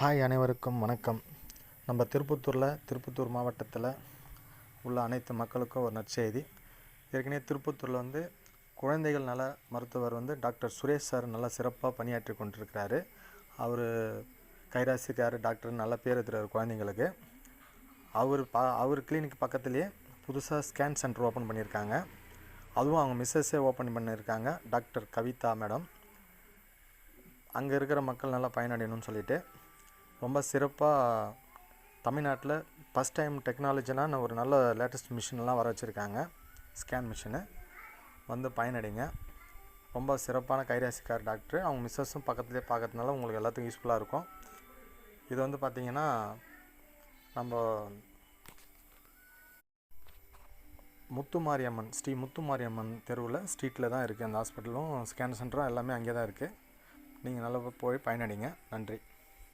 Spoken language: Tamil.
ஹாய் அனைவருக்கும் வணக்கம். நம்ம திருப்பத்தூரில் திருப்பத்தூர் மாவட்டத்தில் உள்ள அனைத்து மக்களுக்கும் ஒரு நற்செய்தி. ஏற்கனவே திருப்பத்தூரில் வந்து குழந்தைகள் நல மருத்துவர் வந்து டாக்டர் சுரேஷ் சார் நல்லா சிறப்பாக பணியாற்றி கொண்டிருக்கிறாரு. அவர் கைராசிக்கார் டாக்டர் நல்ல பேர் இருக்கிறார் குழந்தைங்களுக்கு. அவர் பா அவர் கிளினிக் பக்கத்துலேயே புதுசாக ஸ்கேன் சென்டர் ஓப்பன் பண்ணியிருக்காங்க. அதுவும் அவங்க மிஸ்ஸஸே ஓப்பன் பண்ணியிருக்காங்க டாக்டர் கவிதா மேடம். அங்கே இருக்கிற மக்கள் நல்லா பயனடையணும்னு சொல்லிவிட்டு ரொம்ப சிறப்பாக தமிழ்நாட்டில் ஃபஸ்ட் டைம் டெக்னாலஜிலாம் ஒரு நல்ல லேட்டஸ்ட் மிஷின்லாம் வர வச்சுருக்காங்க. ஸ்கேன் மிஷினு வந்து பயனடைங்க. ரொம்ப சிறப்பான கைராசிக்கார் டாக்டர் அவங்க மிஸ்ஸஸும் பக்கத்துலேயே பார்க்கறதுனால உங்களுக்கு எல்லாத்துக்கும் யூஸ்ஃபுல்லாக இருக்கும். இது வந்து பார்த்திங்கன்னா நம்ம முத்துமாரியம்மன் ஸ்ரீ முத்துமாரியம்மன் தெருவில் ஸ்ட்ரீட்டில் தான் இருக்குது அந்த ஹாஸ்பிட்டலும் ஸ்கேன் சென்டரும் எல்லாமே அங்கே தான் இருக்குது நீங்கள் நல்லா போய் பயனடைங்க. நன்றி.